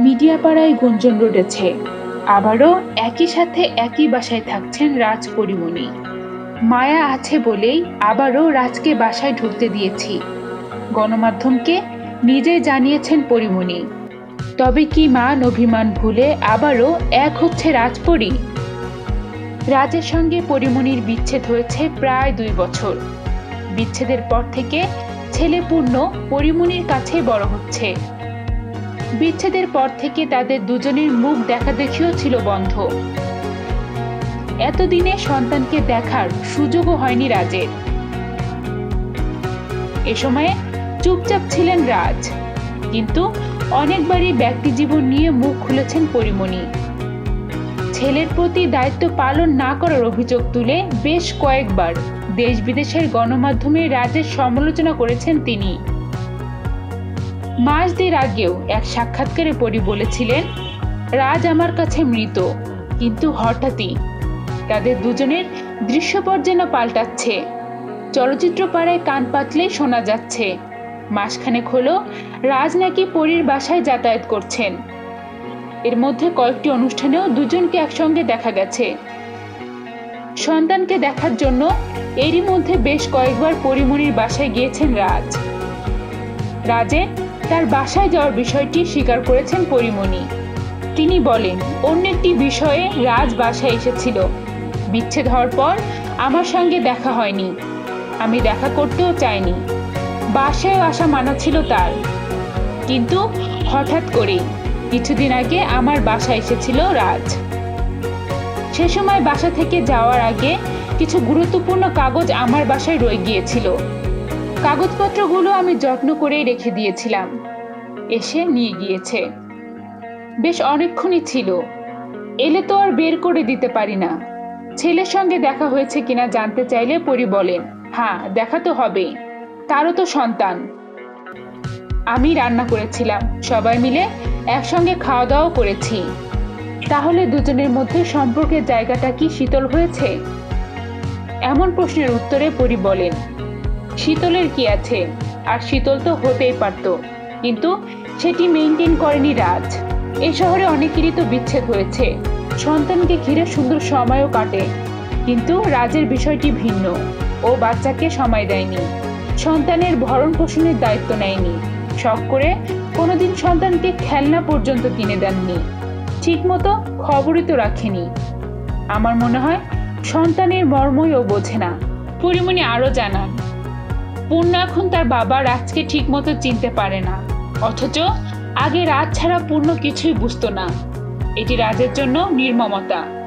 Media পাড়ায় গুঞ্জন রটেছে। আবারও একই সাথে একই বাসায় থাকছেন রাজ পরিমণি। মায়া আছে বলেই আবারও রাজকে বাসায় ঢুকতে দিয়েছি। গণমাধ্যমকে নিজেই জানিয়েছেন পরিমণি। তবে কি মান অভিমান ভুলে আবারও এক হচ্ছে রাজপরি? রাজের সঙ্গে পরিমণির বিচ্ছেদ হয়েছে প্রায় দুই বছর। বিচ্ছেদের পর থেকে ছেলে পূর্ণ পরিমণির কাছে বড় হচ্ছে। বিচ্ছেদের পর থেকে তাদের দুজনের মুখ দেখা দেখিও ছিল বন্ধ। এতদিনে সন্তানকে দেখার সুযোগও হয়নি রাজের। এ সময়ে চুপচাপ ছিলেন রাজ, কিন্তু অনেকবারই ব্যক্তি জীবন নিয়ে মুখ খুলেছেন পরিমণি। ছেলের প্রতি দায়িত্ব পালন না করার অভিযোগ তুলে বেশ কয়েকবার দেশ বিদেশের গণমাধ্যমে রাজের সমালোচনা করেছেন তিনি। মাস দেড় আগেও এক সাক্ষাৎকারে পরি বলেছিলেন, রাজ আমার কাছে মৃত, কিন্তু হঠাৎই তাদের দুজনের দৃশ্যপট যেন পাল্টাচ্ছে। চলচ্চিত্র পাড়ায় কান পাতলেই শোনা যাচ্ছে, মাসখানেক হলো রাজ নাকি পরীর বাসায় যাতায়াত করছেন। এর মধ্যে কয়েকটি অনুষ্ঠানেও দুজনকে একসঙ্গে দেখা গেছে। সন্তানকে দেখার জন্য এরই মধ্যে বেশ কয়েকবার পরিমণির বাসায় গিয়েছেন রাজ। রাজের তার বাসায় যাওয়ার বিষয়টি স্বীকার করেছেন পরিমণি। তিনি বলেন, অন্য একটি বিষয়ে রাজ বাসায় এসেছিল। বিচ্ছেদ হওয়ার পর আমার সঙ্গে দেখা হয়নি। আমি দেখা করতেও চাইনি। বাসায় আসা মানা ছিল তার। কিন্তু হঠাৎ করেই কিছুদিন আগে আমার বাসায় এসেছিল রাজ। সে সময় বাসা থেকে যাওয়ার আগে কিছু গুরুত্বপূর্ণ কাগজ আমার বাসায় রয়ে গিয়েছিল। কাগজপত্রগুলো আমি যত্ন করেই রেখে দিয়েছিলাম। এসে নিয়ে গিয়েছে। বেশ অনেকক্ষণই ছিল। এলে তো আর বের করে দিতে পারি না। ছেলের সঙ্গে দেখা হয়েছে কিনা জানতে চাইলে পরি বলেন হ্যাঁ দেখা তো হবেই তারও তো সন্তান। আমি রান্না করেছিলাম। সবাই মিলে একসঙ্গে খাওয়া দাওয়াও করেছি। তাহলে দুজনের মধ্যে সম্পর্কের জায়গাটা কি শীতল হয়েছে? এমন প্রশ্নের উত্তরে পরি বলেন শীতলের কি আছে? আর শীতল তো হতেই পারত। কিন্তু সেটি মেনটেন করেনি রাজ। এই শহরে অনেকেরই তো বিচ্ছেদ হয়েছে। সন্তানকে ঘিরে সুন্দর সময়ও কাটে। কিন্তু রাজের বিষয়টি ভিন্ন। ও বাচ্চাকে সময় দেয়নি। সন্তানের ভরণ পোষণের দায়িত্ব নেয়নি। শখ করে কোনোদিন সন্তানকে খেলনা পর্যন্ত কিনে দেননি। ঠিকমতো খবরই তো রাখেনি। আমার মনে হয় সন্তানের মর্মই ও বোঝে না। পরিমণি আরও জানান পূর্ণ এখন তার বাবা রাজকে ঠিকমতো চিনতে পারে না। অথচ আগে রাজ ছাড়া পূর্ণ কিছুই বুঝতো না। এটি রাজের জন্য নির্মমতা।